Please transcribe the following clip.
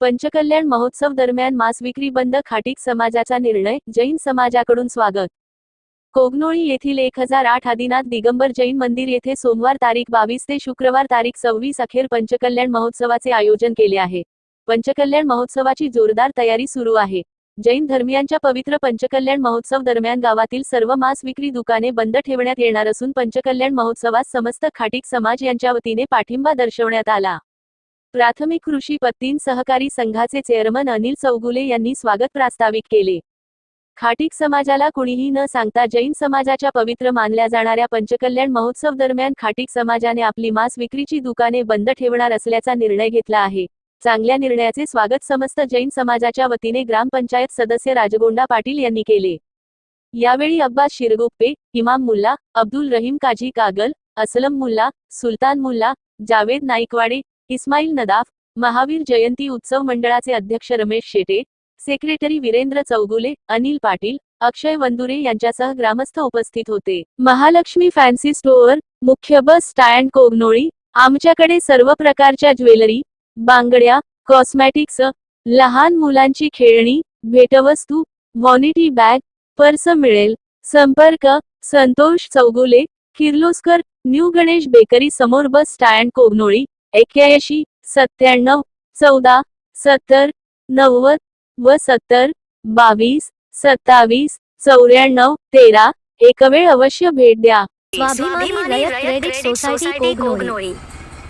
पंचकल्याण महोत्सव दरम्यान मांस विक्री बंद खाटीक समाजाचा निर्णय जैन समाजाकडून स्वागत. कोगनोळी येथील एक हजार आठ आदिनाथ दिगंबर जैन मंदिर येथे सोमवार तारीख बावीस ते शुक्रवार तारीख सव्वीस अखेर पंचकल्याण महोत्सवाचे आयोजन केले आहे. पंचकल्याण महोत्सवाची जोरदार तयारी सुरू आहे. जैन धर्मियांच्या पवित्र पंचकल्याण महोत्सव दरम्यान गावातील सर्व मांस विक्री दुकाने बंद ठेवण्यात येणार असून पंचकल्याण महोत्सवात समस्त खाटीक समाज यांच्या वतीने पाठिंबा दर्शवण्यात आला. प्राथमिक कृषी पत्तीन सहकारी संघाचे चेअरमन अनिल चौगुले यांनी स्वागत प्रास्ताविक केले. खाटीक समाजाला कुणीही न सांगता जैन समाजाच्या पवित्र मानल्या जाणाऱ्या पंचकल्याण महोत्सव दरम्यान खाटीक समाजाने आपली मांस विक्रीची दुकाने बंद ठेवणार असल्याचा निर्णय घेतला आहे. चांगल्या निर्णयाचे स्वागत समस्त जैन समाजाच्या वतीने ग्रामपंचायत सदस्य राजगोंडा पाटील यांनी केले. यावेळी अब्बास शिरगुप्पे इमाम मुल्ला अब्दुल रहीम काझी कागल असलम मुल्ला सुलतान मुल्ला जावेद नाईकवाडे इस्माईल नदाफ महावीर जयंती उत्सव मंडळाचे अध्यक्ष रमेश शेटे सेक्रेटरी वीरेंद्र चौगुले अनिल पाटील अक्षय वंदुरे यांच्यासह ग्रामस्थ उपस्थित होते. महालक्ष्मी फॅन्सी स्टोअर मुख्य बस स्टँड कोगनोळी आमच्याकडे सर्व प्रकारच्या ज्वेलरी बांगड्या कॉस्मॅटिक्स लहान मुलांची खेळणी भेटवस्तू व्हॉनिटी बॅग पर्स मिळेल. संपर्क संतोष चौगुले किर्लोस्कर न्यू गणेश बेकरी समोर बस स्टँड कोगनोळी एक्याऐंशी सत्त्याण्णव चौदा सत्तर नव्वद व सत्तर बावीस सत्तावीस चौऱ्याण्णव तेरा एक वेळ अवश्य भेट द्या. स्वाभिमानी रयत क्रेडिट सोसायटी कोगनोळी